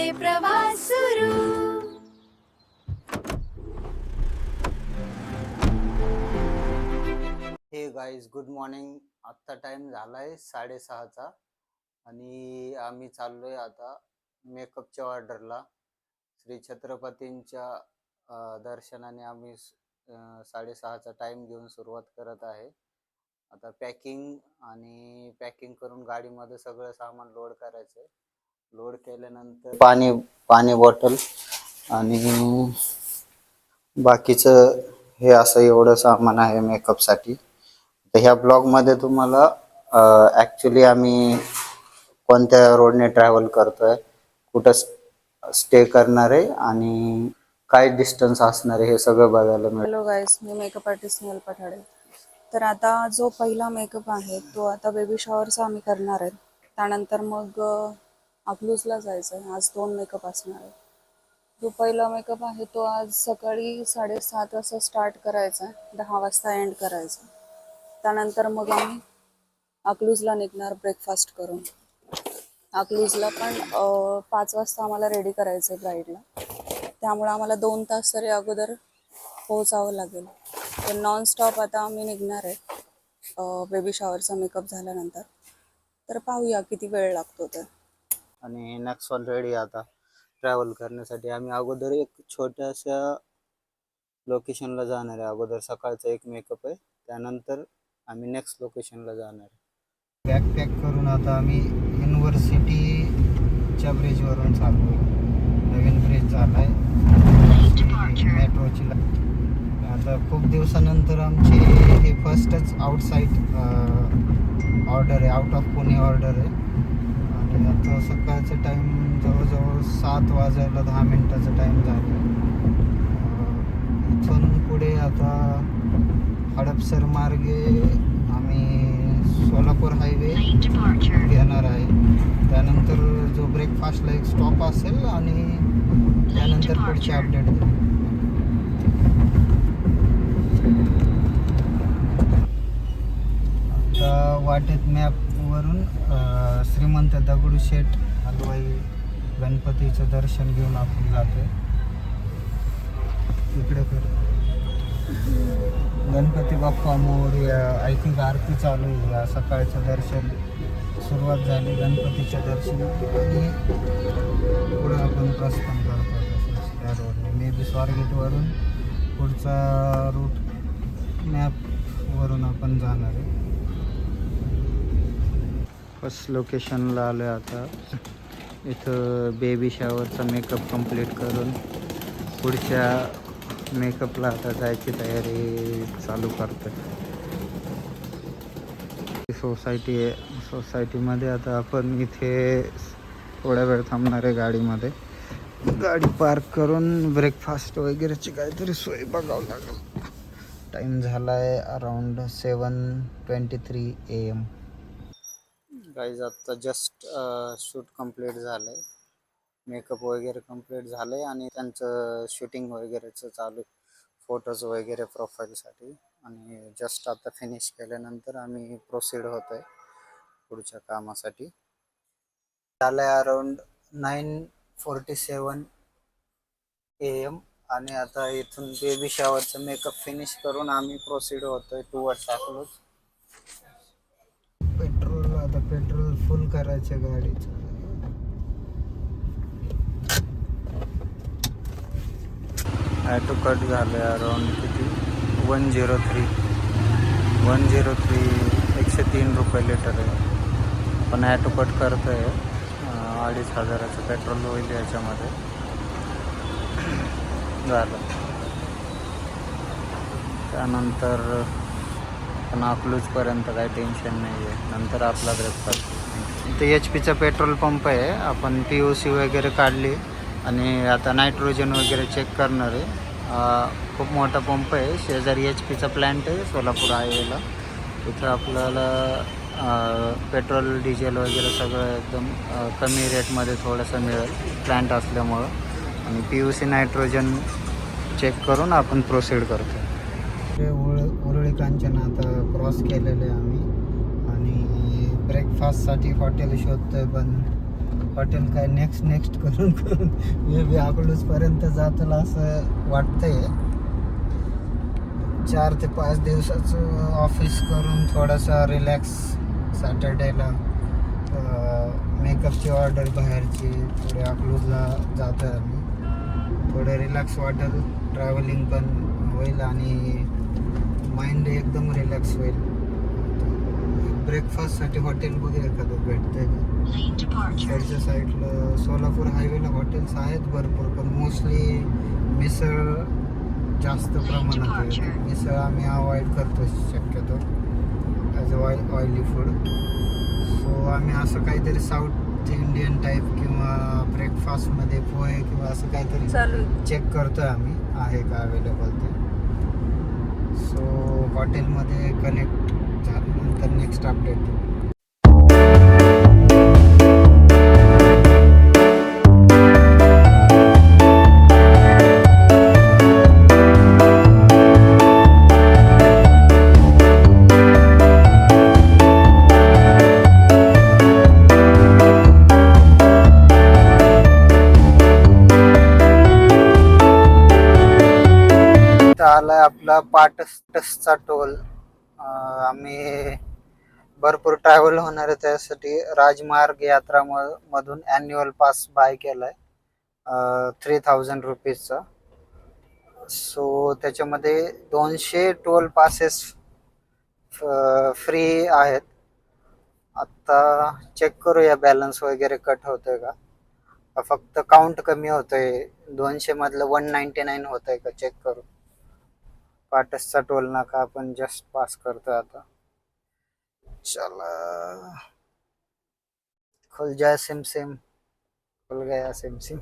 आपले प्रवास सुरू. हे गाईज गुड मॉर्निंग आत्ता टाइम झालाय साडेसहाचा आणि आम्ही चाललोय आता मेकअपच्या ऑर्डरला श्री छत्रपतींच्या दर्शनाने आम्ही साडेसहाचा टाइम घेऊन सुरुवात करत आहे. आता पॅकिंग आणि पॅकिंग करून गाडीमध्ये सगळं सामान लोड करायचंय. लोड केल्यानंतर पाणी पाणी बॉटल आणि बाकीचं हे असं एवढं सामान आहे मेकअपसाठी. तर ह्या ब्लॉगमध्ये तुम्हाला ॲक्च्युली आम्ही कोणत्या रोडने ट्रॅव्हल करतोय कुठं स्टे करणार आहे आणि काय डिस्टन्स असणार आहे हे सगळं बघायला मिळेल हॅलो मी मेकअप आर्टिस्ट नेल पठाडे. तर आता जो पहिला मेकअप आहे तो आता बेबी शॉवरचा आम्ही करणार आहे. त्यानंतर मग अकलूजला जायचं आहे. आज दोन मेकअप असणार आहे जो पहिला मेकअप आहे तो आज सकाळी साडेसात वाजता स्टार्ट करायचा आहे. दहा वाजता एंड करायचा त्यानंतर मग आम्ही अकलूजला निघणार ब्रेकफास्ट करून. अकलूजला पण पाच वाजता आम्हाला रेडी करायचं आहे ब्राईडला त्यामुळे आम्हाला दोन तास तरी अगोदर पोहोचावं लागेल. तर नॉनस्टॉप आता आम्ही निघणार आहे. बेबी शॉवरचा मेकअप झाल्यानंतर. तर पाहूया किती वेळ लागतो तर. आणि नेक्स्ट ऑलरेडी आता. ट्रॅव्हल करण्यासाठी आम्ही अगोदर एक छोट्याशा लोकेशनला जाणार आहे. अगोदर सकाळचा एक मेकअप आहे. त्यानंतर आम्ही नेक्स्ट लोकेशनला जाणार आहे. बॅग पॅक करून आता आम्ही युनिव्हर्सिटीच्या ब्रिजवरून चाललो नवीन ब्रिज झालाय. मेट्रोची आता खूप दिवसानंतर आमची हे फर्स्टच आउटसाईड ऑर्डर आहे. आउट ऑफ पुणे ऑर्डर आहे. आता सकाळचं टाईम जवळजवळ सात वाजायला दहा मिनटाचं टाईम झाला इथून पुढे आता हडपसर मार्गे आम्ही सोलापूर हायवे घेणार आहे. त्यानंतर जो ब्रेकफास्टला एक स्टॉप असेल आणि त्यानंतर पुढचे अपडेट देऊ. आता वाटेत मॅप वरून श्रीमंत दगडूशेठ हलवाई गणपतीचं दर्शन घेऊन आपण जातोय. इकडे कर. गणपती बाप्पा मोर्या आय थिंक आरती चालू आहे. या सकाळचं दर्शन सुरुवात झाली गणपतीच्या दर्शन. आणि पुढे आपण प्रस्थान करतो. त्या रोडने मे बी स्वारगेटवरून पुढचा रूट मॅपवरून आपण जाणार आहे. फर्स्ट लोकेशनला आलो आहे आता. इथं बेबी शॉवरचा मेकअप कंप्लीट करून पुढच्या मेकअपला आता जायची तयारी चालू करतोय. सोसायटी आहे सोसायटीमध्ये आता आपण इथे थोड्या वेळ थांबणार आहे गाडीमध्ये. गाडी पार्क करून ब्रेकफास्ट वगैरेची काहीतरी सोय बघावं लागेल. टाईम झाला आहे around seven twenty three A M guys आत्ता जस्ट शूट कंप्लीट झालं आहे मेकअप वगैरे कंप्लीट झालं आहे आणि त्यांचं शूटिंग वगैरेचं चालू फोटोज वगैरे प्रोफाईलसाठी आणि जस्ट आता फिनिश केल्यानंतर आम्ही प्रोसीड होतो आहे पुढच्या कामासाठी. झालं आहे around nine forty seven A M आणि आता इथून बेबी शावरचं मेकअप फिनिश करून आम्ही प्रोसीड होतो आहे टू पेट्रोल टाकलोच पेट्रोल फुल करायचं गाडीचं. ॲटो कट झालं आहे अराउंड किती? One zero three. One zero three एकशे तीन रुपये लिटर आहे. पण ॲटो कट करतो आहे अडीच हजाराचं पेट्रोल होईल याच्यामध्ये. झालं. त्यानंतर पण अकलूजपर्यंत काही टेन्शन नाही आहे नंतर आपला ब्रेकफास्ट इथे एच पीचा पेट्रोल पंप आहे. आपण पी ओ सी वगैरे काढली आणि आता नायट्रोजन वगैरे चेक करणार आहे. खूप मोठा पंप आहे. शेजारी एच पीचा प्लॅन्ट आहे सोलापूर हायवेला तिथं आपल्याला पेट्रोल डिझेल वगैरे सगळं एकदम कमी रेटमध्ये थोडंसं मिळेल प्लॅन्ट असल्यामुळं. आणि P U C nitrogen check करून आपण प्रोसीड करतो. उरळी कांचन आता क्रॉस केलेले आहे आम्ही. आणि ब्रेकफास्टसाठी हॉटेल शोधतोय पण हॉटेल काय नेक्स्ट नेक्स्ट करून करून मे बी पर्यंत जातील असं वाटतंय. चार ते पाच दिवसाचं ऑफिस करून थोडासा रिलॅक्स सॅटर्डेला मेकअपची ऑर्डर बाहेरची पुढे अकलूजला जातो आहे आम्ही. थोडं रिलॅक्स वाटेल ट्रॅव्हलिंग पण होईल आणि माइंड एकदम रिलॅक्स होईल. ब्रेकफास्टसाठी हॉटेल बघूया एखादं भेटतंय का? इकडच्या साईडला सोलापूर हायवेला हॉटेल्स आहेत भरपूर पण मोस्टली मिसळ जास्त प्रमाणात आहे. मिसळ आम्ही अवॉइड करतो शक्यतो as a oil oily food so आम्ही असं काहीतरी साऊथ इंडियन टाईप किंवा ब्रेकफास्टमध्ये पोहे किंवा असं काहीतरी चेक करतोय आम्ही. आहे का अवेलेबल हॉटेलमध्ये कनेक्ट झाल्यानंतर नेक्स्ट अपडेट पाटसचा टोल. आम्ही भरपूर ट्रॅव्हल होणार आहे त्यासाठी. राजमार्ग यात्रा म- मधून ॲन्युअल पास बाय केला आहे थ्री थाउजंड रुपीजचा सो त्याच्यामध्ये दोनशे टोल पासेस फ्री आहेत. आत्ता चेक करूया बॅलन्स वगैरे कट होतोय का? फक्त काउंट कमी होतोय. दोनशे मधलं वन नाईन्टी नाईन होतंय का? चेक करू. पाटसचा टोल नाका आपण जस्ट पास करतोय आता. चला. खुल जाय सिम सिम खुल गया सिम सिम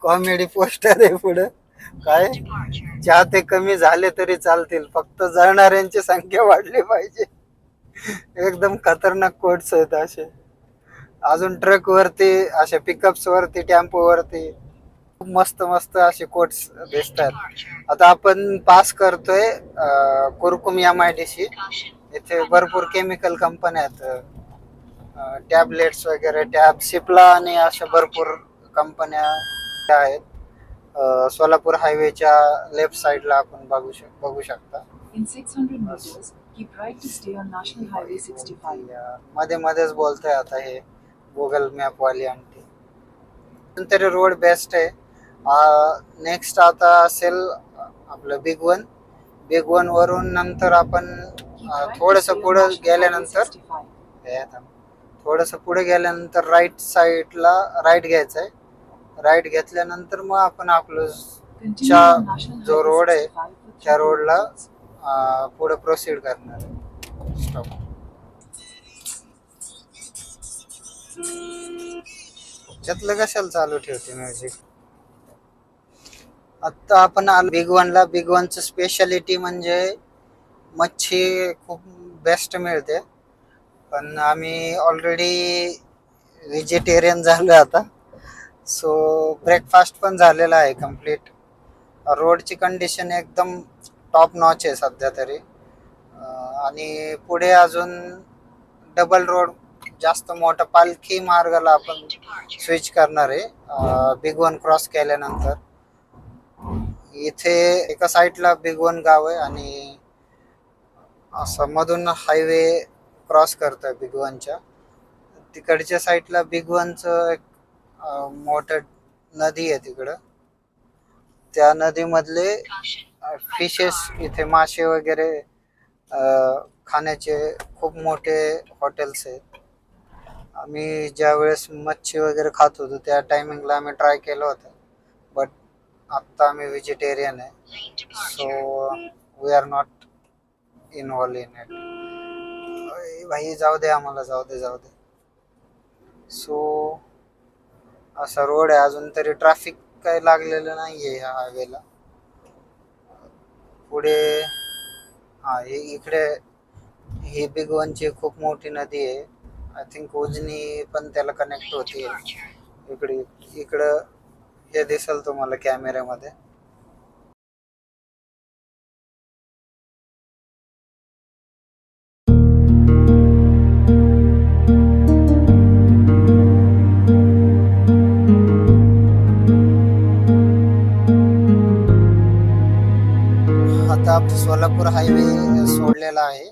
कॉमेडी पोस्टर आहे पुढं. काय? चाहते कमी झाले तरी चालतील. फक्त जाणाऱ्यांची संख्या वाढली पाहिजे. एकदम खतरनाक कोट्स आहेत असे. अजून ट्रक वरती अशा पिकअप्स वरती टेम्पो वरती खूप मस्त मस्त असे कोट्स दिसतात. आता आपण पास करतोय Kurkumbh M I D C इथे भरपूर केमिकल कंपन्या आहेत. टॅबलेट्स वगैरे टॅब सिप्ला आणि अशा भरपूर कंपन्या आहेत. सोलापूर हायवेच्या लेफ्ट साइडला आपण बघू शक बघू शकता. In 600 meters, keep right to stay on National Highway 65. या मध्ये मध्येच बोलतोय आता हे. गुगल मॅप वाली आंटी तरी रोड बेस्ट आहे नेक्स्ट आता असेल आपलं बिग वन बिग वन वरून नंतर आपण थोडस पुढे गेल्यानंतर 65. थांब. थोडस पुढे गेल्यानंतर राईट साईडला राईट घ्यायचंय राईट घेतल्यानंतर मग आपण च्या जो रोड आहे 65 for त्या 3 रोडला पुढे प्रोसीड करणार स्टॉप त्यातलं कशाला चालू ठेवते म्युझिक आत्ता आपण आलो बिग वनला बिग वनचं स्पेशालिटी म्हणजे मच्छी खूप बेस्ट मिळते. पण आम्ही ऑलरेडी व्हेजिटेरियन झालो आता. सो ब्रेकफास्ट पण झालेला आहे कंप्लीट रोडची कंडिशन एकदम टॉप नॉच आहे सध्या तरी. आणि पुढे अजून डबल रोड जास्त मोठा पालखी मार्गाला आपण स्विच करणार आहे. बिग वन क्रॉस केल्यानंतर. इथे एका साईडला बिग वन गाव आहे आणि असं मधून हायवे क्रॉस करतोय बिग वनच्या तिकडच्या साईडला बिग वनचं एक मोठ मोठं नदी आहे तिकडं. त्या नदीमधले फिशेस इथे मासे वगैरे खाण्याचे खूप मोठे हॉटेल्स आहेत. आम्ही ज्या वेळेस मच्छी वगैरे खात होतो त्या टायमिंगला आम्ही ट्राय केलं होतं. बट आत्ता आम्ही व्हेजिटेरियन आहे. So we are not involve in it भाई जाऊ दे आम्हाला जाऊ दे जाऊ दे. सो असा रोड आहे. अजून तरी ट्रॅफिक काही लागलेलं नाही आहे ह्या हायवेला पुढे हा हे इकडे ही बिग वनची खूप मोठी नदी आहे. आय थिंक उजनी पण त्याला कनेक्ट होते. इकडे इकडं हे दिसेल तुम्हाला कॅमेऱ्यामध्ये आता सोलापूर हायवे सोडलेला आहे.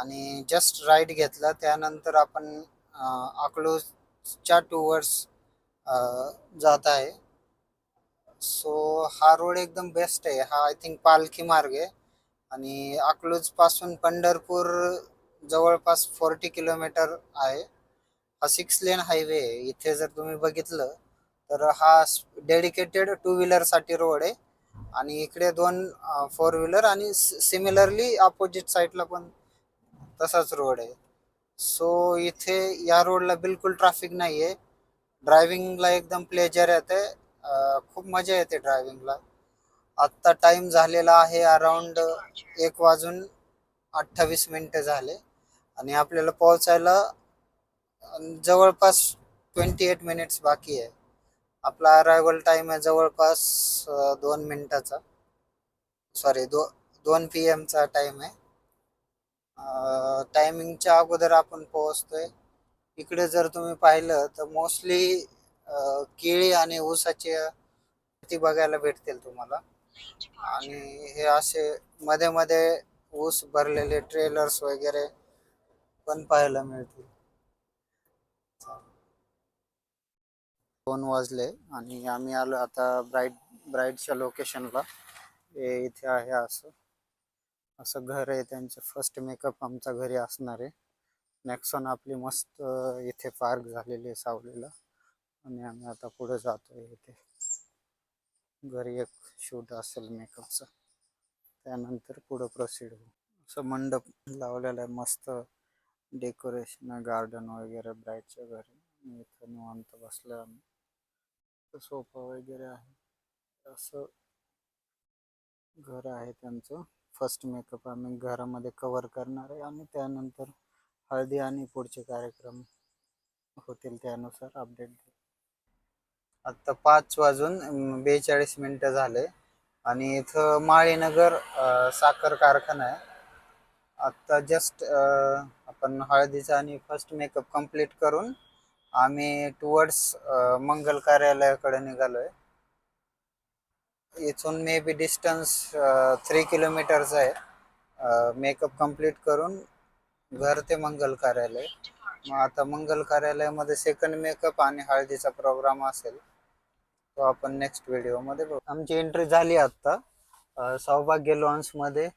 आणि जस्ट राईट घेतला. त्यानंतर आपण अं, अकलूजच्या जात आहे. सो हा रोड एकदम बेस्ट आहे. हा आय थिंक पालखी मार्ग आहे. आणि अकलूजपासून पंढरपूर जवळपास फोर्टी किलोमीटर आहे. हा सिक्स लेन हायवे आहे. इथे जर तुम्ही बघितलं तर हा डेडिकेटेड टू व्हीलरसाठी रोड आहे. आणि इकडे दोन फोर व्हीलर आणि सिमिलरली अपोजिट साईडला पण तसाच रोड आहे. सो इथे या रोडला बिलकुल ट्रॅफिक नाही आहे ड्रायव्हिंगला एकदम प्लेजर येते. खूप मजा येते ड्रायव्हिंगला आत्ता टाइम झालेला आहे अराउंड एक वाजून अठ्ठावीस मिनटं झाले. आणि आपल्याला पोहोचायला जवळपास ट्वेंटी एट मिनिट्स बाकी आहे. आपला अरायवल टाईम आहे जवळपास दोन मिनटाचा. सॉरी दो दोन पी एमचा टाईम आहे. टायमिंगच्या अगोदर आपण पोहोचतोय. इकडे जर तुम्ही पाहिलं तर मोस्टली केळी आणि ऊसाचे ती बघायला भेटतील तुम्हाला. आणि हे असे मध्ये मध्ये ऊस भरलेले ट्रेलर्स वगैरे पण पाहायला मिळतील. दोन वाजले आणि आम्ही आलो आता ब्राईड ब्राईडच्या लोकेशनला हे इथे आहे असं. असं घर आहे त्यांचं फर्स्ट मेकअप आमचा घरी असणार आहे. नेक्सॉन आपली मस्त इथे पार्क झालेली आहे सावलीला. आणि आम्ही आता पुढे जातोय इथे. घरी एक शूट असेल मेकअपचं त्यानंतर पुढं प्रोसीड होऊ. असं मंडप लावलेला आहे मस्त डेकोरेशन गार्डन वगैरे ब्राईडच्या घरी. इथं निवांत बसलं आम्ही. सोफा वगैरे आहे. असं घर आहे त्यांचं. फर्स्ट मेकअप आम्ही घरामध्ये कव्हर करणार आहे आणि त्यानंतर हळदी आणि पुढचे कार्यक्रम होतील त्यानुसार अपडेट आत्ता पाच वाजून बेचाळीस मिनटं झाले आणि इथं माळीनगर साखर कारखाना आहे. आत्ता जस्ट आपण हळदीचा आणि फर्स्ट मेकअप कंप्लीट करून आम्ही टुवर्ड्स मंगल कार्यालयाकडे निघालोय. इथून मे बी डिस्टन्स थ्री किलोमीटरचं आहे. मेकअप कंप्लीट करून घर ते मंगल कार्यालय. मग आता मंगल कार्यालयामध्ये सेकंड मेकअप आणि हळदीचा प्रोग्राम असेल तो आपण नेक्स्ट व्हिडिओमध्ये बघू. आमची एंट्री झाली आत्ता सौभाग्य लॉन्समध्ये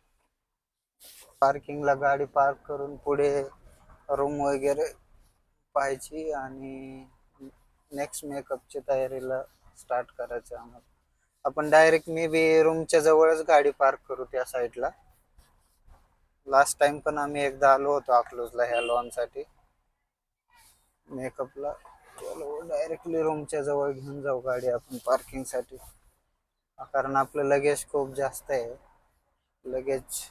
पार्किंगला गाडी पार्क करून पुढे रूम वगैरे पाहायची आणि नेक्स्ट मेकअपची तयारीला स्टार्ट करायचं आम्हाला. आपण डायरेक्ट मे बी रूमच्या जवळच गाडी पार्क करू त्या साईडला लास्ट टाइम पण आम्ही एकदा आलो होतो अकलूजला ह्या लॉनसाठी मेकअपला डायरेक्टली रूमच्या जवळ घेऊन जाऊ गाडी आपण पार्किंगसाठी कारण आपलं लगेज खूप जास्त आहे. लगेज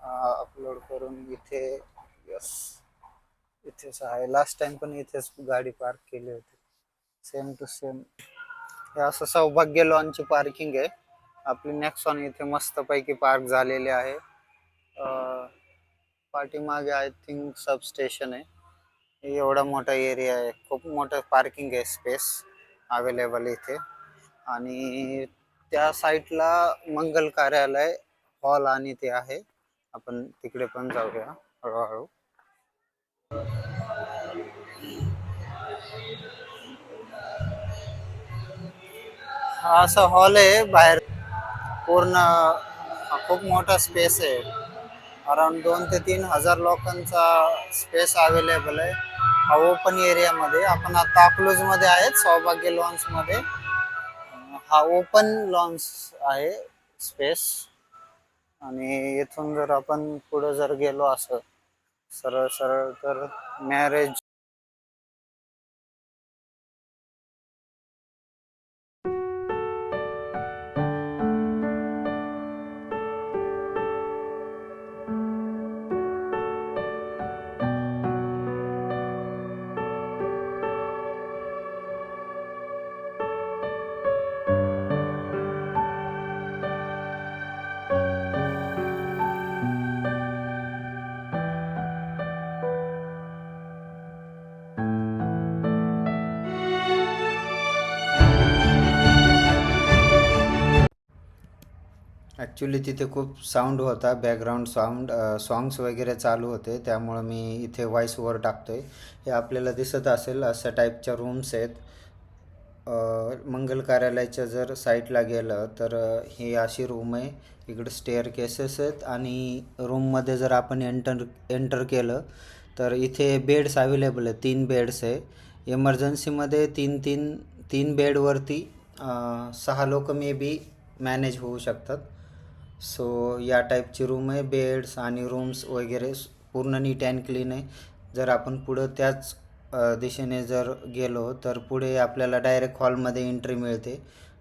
अपलोड करून इथे यस इथेच आहे. लास्ट टाइम पण इथेच गाडी पार्क केली होती. सेम टू सेम हे असं सौभाग्य लॉनची पार्किंग आहे. आपली नेक्सॉन इथे मस्तपैकी पार्क झालेली आहे. पाठीमागे आय थिंक सबस्टेशन आहे. एवढा मोठा एरिया आहे. खूप मोठं पार्किंग आहे स्पेस अवेलेबल इथे. आणि त्या साईटला मंगल कार्यालय हॉल आणि ते आहे. आपण तिकडे पण जाऊया हळूहळू. हा असा हॉल आहे बाहेर. पूर्ण हा खूप मोठा स्पेस आहे. अराउंड दोन ते तीन हजार लोकांचा स्पेस अवेलेबल आहे. हा ओपन एरियामध्ये आपण आता अकलूजमध्ये आहेत सौभाग्य लॉन्समध्ये हा ओपन लॉन्स आहे स्पेस आणि इथून जर आपण पुढं जर गेलो असं सरळ सरळ तर मॅरेज ॲक्च्युली तिथे खूप साऊंड होता बॅकग्राऊंड साऊंड सॉंग्स वगैरे चालू होते. त्यामुळं मी इथे व्हॉइस ओवर टाकतो टाकतोय. हे आपल्याला दिसत असेल अशा टाईपच्या रूम्स आहेत. मंगल कार्यालयाच्या जर साईटला गेलं तर ही अशी रूम आहे. इकडे स्टेअर केसेस आहेत आणि रूममध्ये जर आपण एंटर एंटर केलं तर इथे बेड्स अवेलेबल आहेत. तीन बेड्स आहे. इमर्जन्सीमध्ये तीन तीन तीन बेडवरती सहा लोक मे बी मॅनेज होऊ शकतात. सो या टाईपची रूम आहे. बेड्स आणि रूम्स वगैरे पूर्ण नीट अँड क्लीन आहे. जर आपण पुढं त्याच दिशेने जर गेलो तर पुढे आपल्याला डायरेक्ट हॉलमध्ये एंट्री मिळते.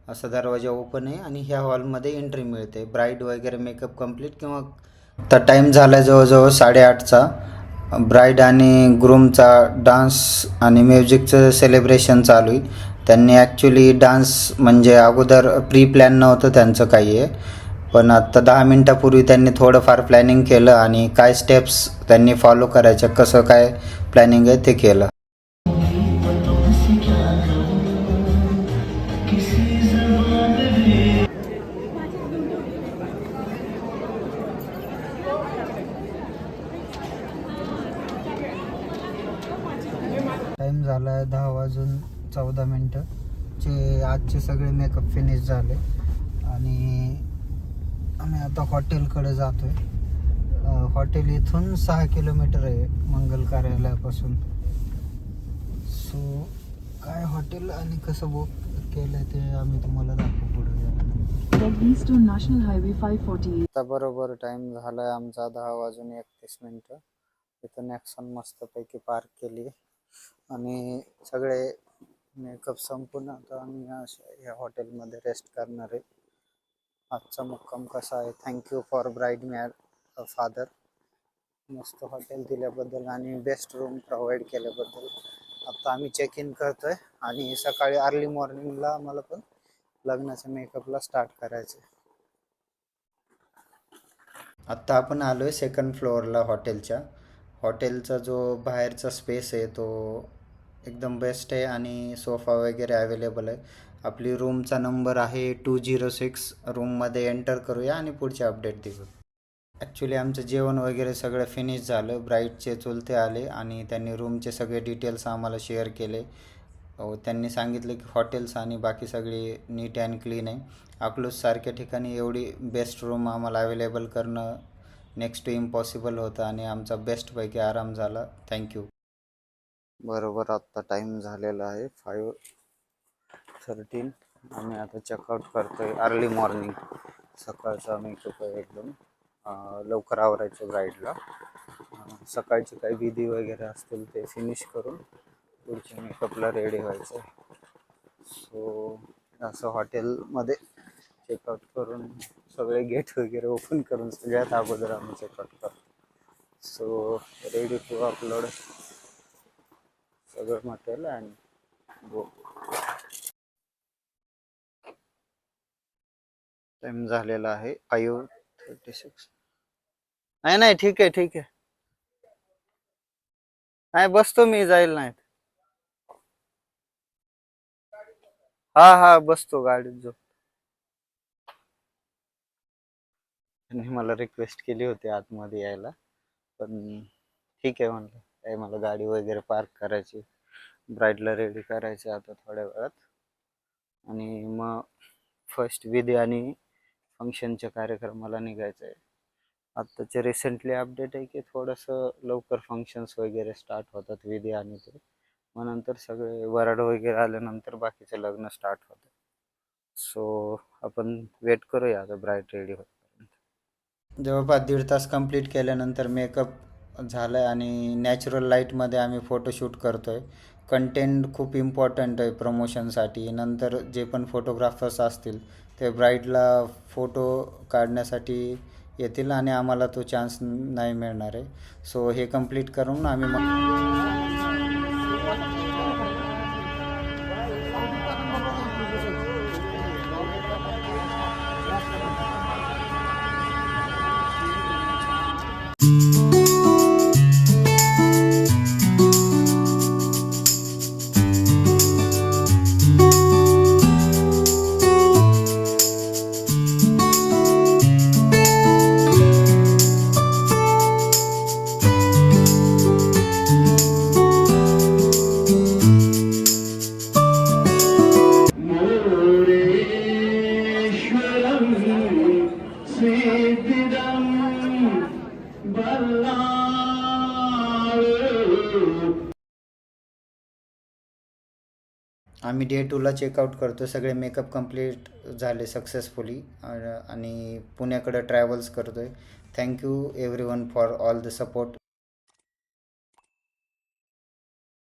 असा दरवाजा ओपन आहे आणि ह्या हॉलमध्ये एंट्री मिळते. ब्राईड वगैरे मेकअप कंप्लीट किंवा तर टाईम झाला आहे जवळजवळ साडेआठचा. ब्राईड आणि ग्रूमचा डान्स आणि म्युझिकचं सेलिब्रेशन चालू आहे. त्यांनी ॲक्च्युली डान्स म्हणजे अगोदर प्री प्लॅन नव्हतं त्यांचं काही. आहे पण आत्ता दहा मिनटापूर्वी त्यांनी थोडंफार प्लॅनिंग केलं आणि काय स्टेप्स त्यांनी फॉलो करायच्या कसं काय प्लॅनिंग आहे ते केलं. टाईम झाला आहे दहा वाजून चौदा मिनटं. चे आजचे सगळे मेकअप फिनिश झाले. आणि आम्ही आता हॉटेलकडे जातो आहे हॉटेल इथून सहा किलोमीटर आहे मंगल कार्यालयापासून. सो काय हॉटेल आणि कसं बुक केलं आहे ते आम्ही तुम्हाला दाखवू पुढे 548. आता बरोबर टाइम झालाय आमचा दहा वाजून एकतीस मिनटं. इथं नॅक्सन मस्तपैकी पार्क केली. आणि सगळे मेकअप संपून आता आम्ही अशा या हॉटेलमध्ये रेस्ट करणार आहे. आजचा मुक्काम कसा आहे? Thank you for bride mad father मस्त हॉटेल दिल्याबद्दल आणि बेस्ट रूम प्रोव्हाइड केल्याबद्दल. आता आम्ही चेक इन करतो आहे आणि सकाळी अर्ली मॉर्निंगला आम्हाला पण लग्नाच्या मेकअपला स्टार्ट करायचं आहे. आत्ता आपण आलो आहे सेकंड फ्लोअरला हॉटेलच्या हॉटेलचा जो बाहेरचा स्पेस आहे तो एकदम बेस्ट आहे आणि सोफा वगैरे अवेलेबल आहे. आपली रूमचा नंबर आहे टू झिरो सिक्स रूममध्ये एंटर करूया आणि पुढचे अपडेट देऊ ॲक्च्युली आमचं जेवण वगैरे सगळं फिनिश झालं. ब्राईटचे चुलते आले आणि त्यांनी रूमचे सगळे डिटेल्स आम्हाला शेअर केले. त्यांनी सांगितलं की हॉटेल्स आणि बाकी सगळी नीट अँड क्लीन आहे. अकलूजसारख्या ठिकाणी एवढी बेस्ट रूम आम्हाला अवेलेबल करणं नेक्स्ट टू इम्पॉसिबल होतं आणि आमचा बेस्टपैकी आराम झाला. थँक्यू बरोबर आत्ता टाईम झालेला आहे. फाईव्ह थर्टीन आम्ही आता चेकआउट करतो आहे अर्ली मॉर्निंग सकाळचा मेकअप आहे एकदम लवकर आवरायचं ब्राईडला सकाळचे काही विधी वगैरे असतील ते फिनिश करून पुढच्या मेकअपला रेडी व्हायचं आहे सो असं हॉटेलमध्ये चेकआउट करून सगळे गेट वगैरे ओपन करून सगळ्यात अगोदर आम्ही चेकआउट करतो. सो रेडी टू अपलोड सगळं मटेरियल आणि गो टाइम झालेला आहे. फाईव्ह थर्टी सिक्स नाही नाही ठीक आहे ठीक आहे. नाही बसतो मी जाईल नाही हा हा बसतो गाडीत जो त्यांनी मला रिक्वेस्ट केली होती आतमध्ये यायला. पण ठीक आहे म्हणलं. काय मला गाडी वगैरे पार्क करायची ब्राईडला रेडी करायची आता थोड्या वेळात. आणि मग फर्स्ट विधी आणि फंक्शनच्या कार्यक्रमाला निघायचं आहे आत्ताचे रिसेंटली अपडेट आहे की थोडंसं लवकर फंक्शन्स वगैरे स्टार्ट होतात विधी आणि ते. मग नंतर सगळे वराड वगैरे आल्यानंतर बाकीचं लग्न स्टार्ट होतं. सो आपण वेट करूया आता ब्राईट रेडी होतपर्यंत जवळपास दीड तास कंप्लीट केल्यानंतर मेकअप झालं आहे आणि नॅचरल लाईटमध्ये आम्ही फोटोशूट करतो आहे कंटेंट खूप इम्पॉर्टंट आहे प्रमोशनसाठी नंतर जे पण फोटोग्राफर्स असतील ते ब्राईडला फोटो काढण्यासाठी येतील आणि आम्हाला तो चान्स नाही मिळणार आहे. सो हे कंप्लीट करून आम्ही मग डे टूला चेकआउट करतो सगळे मेकअप कंप्लीट झाले सक्सेसफुली आणि पुण्याकडं ट्रॅव्हल्स करतो आहे thank you everyone for all the support